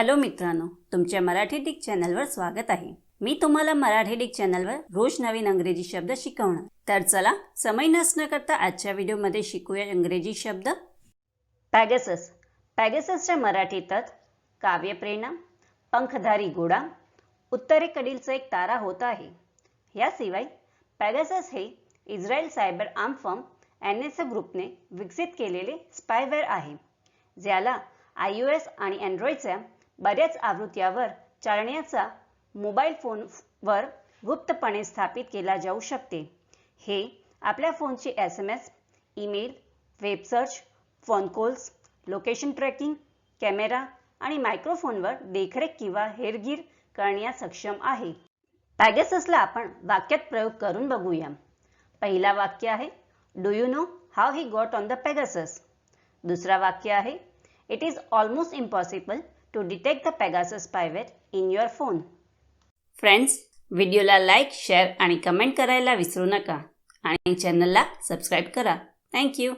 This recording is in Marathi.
हॅलो मित्रांनो तुमच्या मराठी डिक चॅनलवर स्वागत आहे. मी तुम्हाला मराठी डिक चॅनलवर रोज नवीन इंग्रजी शब्द शिकवणार. तर चला समय नसणं करता आजच्या व्हिडिओमध्ये शिकूया इंग्रजी शब्द. पॅगेसस. पॅगेससच्या मराठीतच काव्यप्रेरणा पंखधारी घोडा उत्तरेकडीलचा एक तारा होत आहे. याशिवाय पॅगेसस हे Israel cyber arm firm N S ग्रुपने विकसित केलेले स्पायवेअर आहे ज्याला आय यू एस आणि अँड्रॉइडच्या बऱ्याच आवृत्त्यावर चालण्याचा मोबाईल फोनवर गुप्तपणे स्थापित केला जाऊ शकते. हे आपल्या फोनचे S M S email web search phone calls location tracking camera आणि मायक्रोफोनवर देखरेख किंवा हेरगीर करण्यास सक्षम आहे. पॅगेससला आपण वाक्यात प्रयोग करून बघूया. पहिला वाक्य आहे do you know how he got on the Pegasus दुसरा वाक्य आहे it is almost impossible to detect the Pegasus spyware in your phone friends व्हिडिओला लाईक शेअर आणि कमेंट करायला विसरू नका. आणि चॅनलला सबस्क्राईब करा. थँक्यू